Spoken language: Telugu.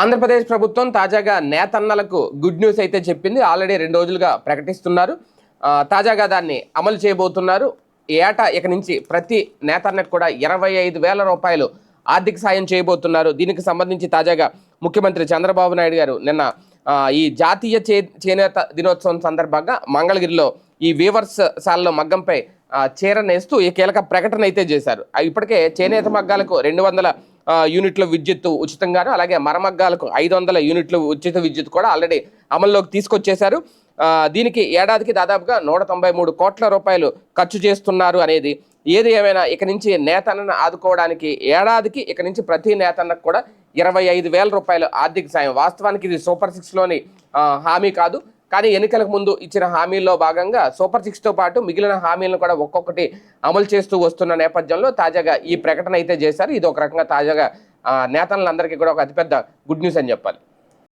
ఆంధ్రప్రదేశ్ ప్రభుత్వం తాజాగా నేతన్నలకు గుడ్ న్యూస్ అయితే చెప్పింది. ఆల్రెడీ రెండు రోజులుగా ప్రకటిస్తున్నారు. తాజాగా దాన్ని అమలు చేయబోతున్నారు. ఏటా ఇక నుంచి ప్రతి నేతన్నకు కూడా ఇరవై ఐదు వేల రూపాయలు ఆర్థిక సాయం చేయబోతున్నారు. దీనికి సంబంధించి తాజాగా ముఖ్యమంత్రి చంద్రబాబు నాయుడు గారు నిన్న ఈ జాతీయ చే చేనేత దినోత్సవం సందర్భంగా మంగళగిరిలో ఈ వీవర్స్ శాలలో మగ్గంపై చీర నేస్తూ ఈ కీలక ప్రకటన అయితే చేశారు. ఆ, ఇప్పటికే చేనేత మగ్గాలకు రెండు వందల యూనిట్ల విద్యుత్ ఉచితంగాను అలాగే మరమగ్గాలకు ఐదు వందల యూనిట్ల ఉచిత విద్యుత్ కూడా ఆల్రెడీ అమల్లోకి తీసుకొచ్చేశారు. దీనికి ఏడాదికి దాదాపుగా నూట తొంభై మూడు కోట్ల రూపాయలు ఖర్చు చేస్తున్నారు అనేది. ఏది ఏమైనా ఇక నుంచి నేతన్నను ఆదుకోవడానికి ఏడాదికి ఇక నుంచి ప్రతి నేతన్నకు కూడా ఇరవై ఐదు వేల రూపాయలు ఆర్థిక సాయం. వాస్తవానికి ఇది సూపర్ సిక్స్లోని హామీ కాదు. కానీ ఎన్నికలకు ముందు ఇచ్చిన హామీల్లో భాగంగా సూపర్ సిక్స్తో పాటు మిగిలిన హామీలను కూడా ఒక్కొక్కటి అమలు చేస్తూ వస్తున్న నేపథ్యంలో తాజాగా ఈ ప్రకటన అయితే చేశారు. ఇది ఒక రకంగా తాజాగా నేతలందరికీ కూడా ఒక అతిపెద్ద గుడ్ న్యూస్ అని చెప్పాలి.